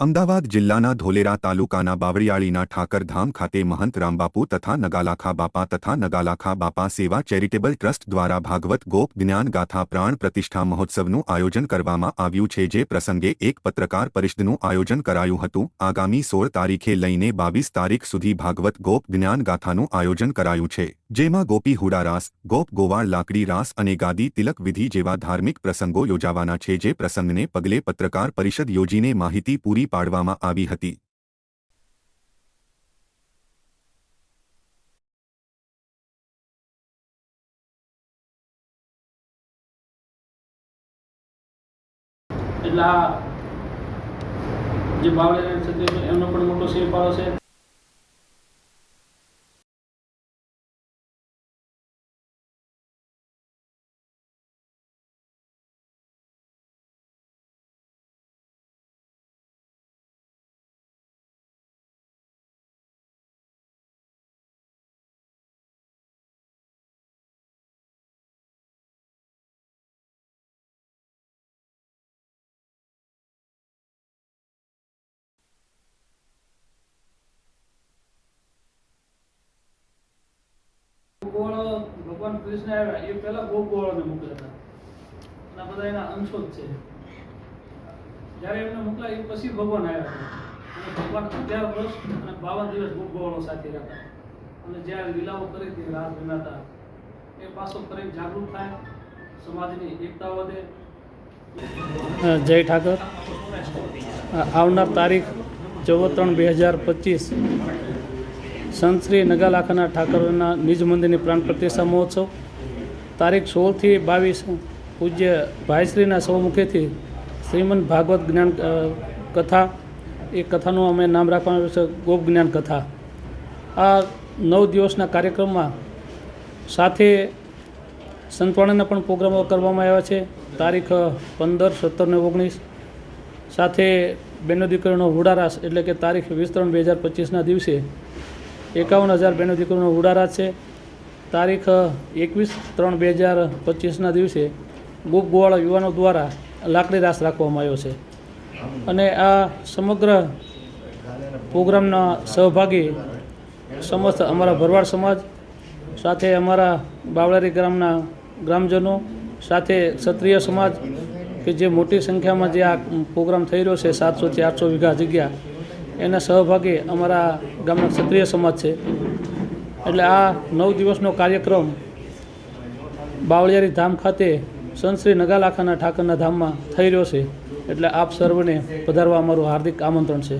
અમદાવાદ જિલ્લાના ધોલેરા તાલુકાના બાવળિયાળીના ઠાકરધામ ખાતે મહંત રામબાપુ તથા નગાલાખા બાપા તથા નગાલાખા બાપા સેવા ચેરિટેબલ ટ્રસ્ટ દ્વારા ભાગવત ગોપ જ્ઞાન ગાથા પ્રાણ પ્રતિષ્ઠા મહોત્સવનું આયોજન કરવામાં આવ્યું છે જે પ્રસંગે એક પત્રકાર પરિષદનું આયોજન કરાયું હતું. આગામી સોળ તારીખે લઈને બાવીસ તારીખ સુધી ભાગવત ગોપ જ્ઞાન ગાથાનું આયોજન કરાયું છે, જેમાં ગોપી હુડા રાસ, ગોપ ગોવાળ લાકડી રાસ અને ગાદી તિલક વિધિ જેવા ધાર્મિક પ્રસંગો યોજાવાના છે જે પ્રસંગને પગલે પત્રકાર પરિષદ યોજીને માહિતી પૂરી પાડવામાં આવી હતી. એટલે આ જે છે એમનો પણ મોટો સિંહ ફાળો છે. ગોવાળો ભગવાન કૃષ્ણ આવ્યા એ પહેલા ગોપ ગોવાળોને મોકલ્યા હતા. અને બધા એના અંશો છે. જ્યારે એમને મોકલા એ પછી ભગવાન આવ્યા અને ભગવાન અગિયાર વર્ષ અને બાવન દિવસ ગોવાળો સાથે રહેતા. અને જ્યારે લીલાઓ કરી હતી રાસ રમ્યા એ પાછો ફરી જાગૃત થાય, સમાજની એકતા વધે. જય ઠાકર. આવનાર તારીખ ચૌદ ત્રણ બે હજાર પચીસ. સંત શ્રી નગાલાખાના ઠાકરના નિજ મંદિરની પ્રાણ પ્રતિષ્ઠા મહોત્સવ. તારીખ સોળથી બાવીસ પૂજ્ય ભાઈશ્રીના સૌમુખેથી શ્રીમદ ભાગવત જ્ઞાન કથા. એ કથાનું અમે નામ રાખવાનું આવ્યું છે ગોપ જ્ઞાન કથા. આ નવ દિવસના કાર્યક્રમમાં સાથે સંતવાણીના પણ પ્રોગ્રામો કરવામાં આવ્યા છે. તારીખ પંદર, સત્તર ને ઓગણીસ. સાથે બેનો દીકરીનો હુડારાસ એટલે કે તારીખ વીસ ત્રણ બે હજાર પચીસના દિવસે એકાવન હજાર બેનો દીકરીનો ઉડારા છે. તારીખ એકવીસ ત્રણ બે હજાર પચીસના દિવસે ગોપ ગોવાળા યુવાનો દ્વારા લાકડી રાસ રાખવામાં આવ્યો છે. અને આ સમગ્ર પ્રોગ્રામના સહભાગી સમસ્ત અમારા ભરવાડ સમાજ, સાથે અમારા બાવળારી ગ્રામના ગ્રામજનો, સાથે ક્ષત્રિય સમાજ, કે જે મોટી સંખ્યામાં જે આ પ્રોગ્રામ થઈ રહ્યો છે, સાતસોથી આઠસો વીઘા જગ્યા એના સહભાગી અમારા ગામના ક્ષત્રિય સમાજ છે. એટલે આ નવ દિવસનો કાર્યક્રમ બાવળિયારી ધામ ખાતે સંત શ્રી નગાલાખાના ઠાકરના ધામમાં થઈ રહ્યો છે. એટલે આપ સર્વને પધારવા અમારું હાર્દિક આમંત્રણ છે.